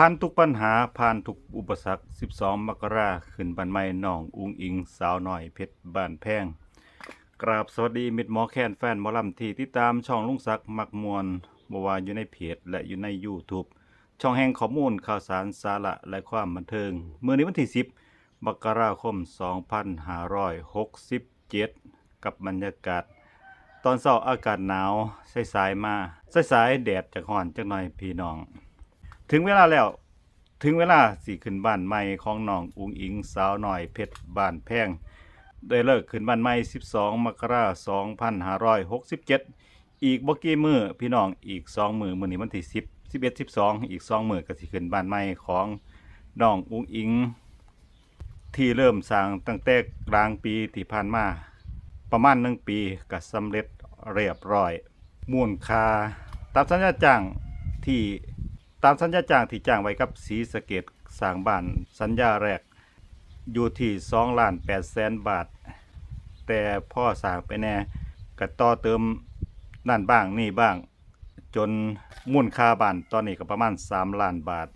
ผ่านทุกปัญหาผ่านทุกอุปสรรค 12 มกราขึ้นบันไม้น้องอุงอิง สาวหน่อยเพชรบ้านแพง กราบสวัสดีมิตรหมอแคนแฟนหมอลำที่ติดตามช่องลุงศักดิ์มักมวลบวาอยู่ในเพจและอยู่ใน YouTube ช่องแห่งข้อมูลข่าวสารสาระและความบันเทิง เมื่อในวันที่ 10 มกราคม 2567 กับบรรยากาศ ตอนเช้าอากาศหนาวสายๆมาสายๆแดดจากห่อนจักหน่อยพี่น้อง ถึงเวลาแล้ว ถึงเวลาสิขึ้นบ้านใหม่ของน้องอุงอิงสาวหน่อยเพชรบ้านแพงได้เลิกขึ้นบ้านใหม่ 12 มกราคม2567 อีกบ่กี่มือพี่น้องอีก 2 มือมื้อนี้วันที่10 11 12 อีก 2 มือก็สิขึ้นบ้านใหม่ของน้องอุงอิง ที่เริ่มสร้างตั้งแต่กลางปีที่ผ่านมา ประมาณ 1 ปีก็สำเร็จเรียบร้อย มูลค่าตามสัญญาจ้างที่ ตามสัญญาจ้างที่จ้างไว้กับสีสะเกตสร้างบ้านสัญญาแรกอยู่ที่2ล้าน8แสนบาท แต่พ่อสร้างไปแน่ก็ต่อเติมนั่นบ้างนี่บ้าง จนมูลค่าบ้านตอนนี้ก็ประมาณ 3 ล้านบาท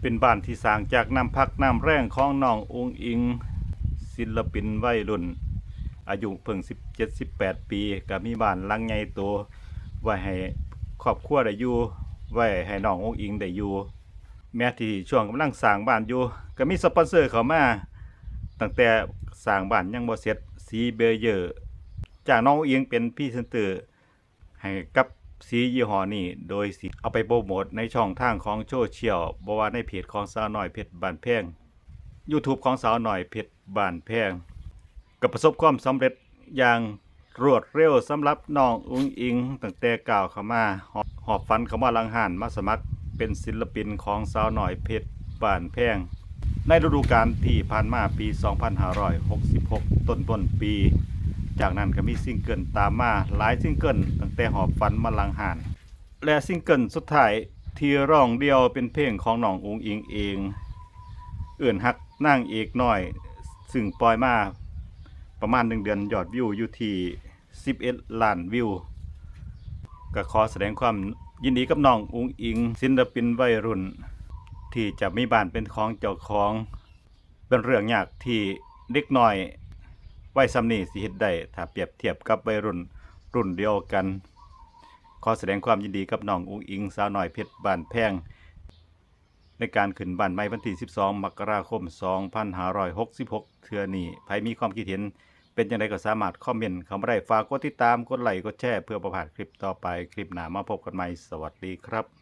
เป็นบ้านที่สร้างจากน้ำพักน้ำแรงของน้ององอิง ศิลปินวัยรุ่น อายุเพิ่ง 17-18 ปีก็มีบ้านหลังใหญ่โตไว้ให้ครอบครัวได้อยู่ ไว้ให้น้ององอิงได้อยู่ แม้ที่ช่วงกำลังสร้างบ้านอยู่ ก็มีสปอนเซอร์เข้ามาตั้งแต่สร้างบ้านยังบ่เสร็จสีเบเยอร์จากน้องอียงเป็นพรีเซนเตอร์ให้กับสียี่ห้อนี้โดยสิเอาไปโปรโมทในช่องทางของโซเชียลบ่ว่าในเพจของสาวหน้อยเพชรบ้านแพง YouTube ของสาวหน้อยเพชรบ้านแพงก็ประสบความสำเร็จอย่าง รวดเร็วสำหรับน้องอุ้งอิงตั้งแต่ก้าวเข้ามาหอบฟันเข้ามาลังหันมาสมัครเป็นศิลปินของสาวหน่อยเพชรบ้านแพง ในฤดูกาลที่ผ่านมาปี 2566 ต้นต้นปี จากนั้นก็มีซิงเกิลตามมาหลายซิงเกิลตั้งแต่หอบฟันมาลังหานและซิงเกิลสุดท้ายที่ร้องเดียวเป็นเพลงของน้องอุ้งอิงเอง เอื่นฮักนั่งเอกน้อย ซึ่งปล่อยมาประมาณหนึ่งเดือนยอดวิวอยู่ที่ 11 ล้านวิวก็ขอแสดงความยินดีกับน้องอุ้งอิงศิลปินวัยรุ่น ที่จะมีบ้านเป็นของเจ้าของ เป็นเรื่องยากที่เด็กน้อยวัยสำนีสิเฮ็ดได้ถ้าเปรียบเทียบกับวัยรุ่นรุ่นเดียวกัน ขอแสดงความยินดีกับน้องอุ้งอิงสาวน้อยเพชรบ้านแพงในการขึ้นบ้านใหม่วันที่ 12 มกราคม 2566 เทือนี้ใครมีความคิดเห็น เป็นยังไงก็สามารถคอมเมนต์เข้ามาได้ฝากกดติดตามกดไลค์กดแชร์เพื่อประพลาดคลิปต่อไปคลิปหน้ามาพบกันใหม่สวัสดีครับ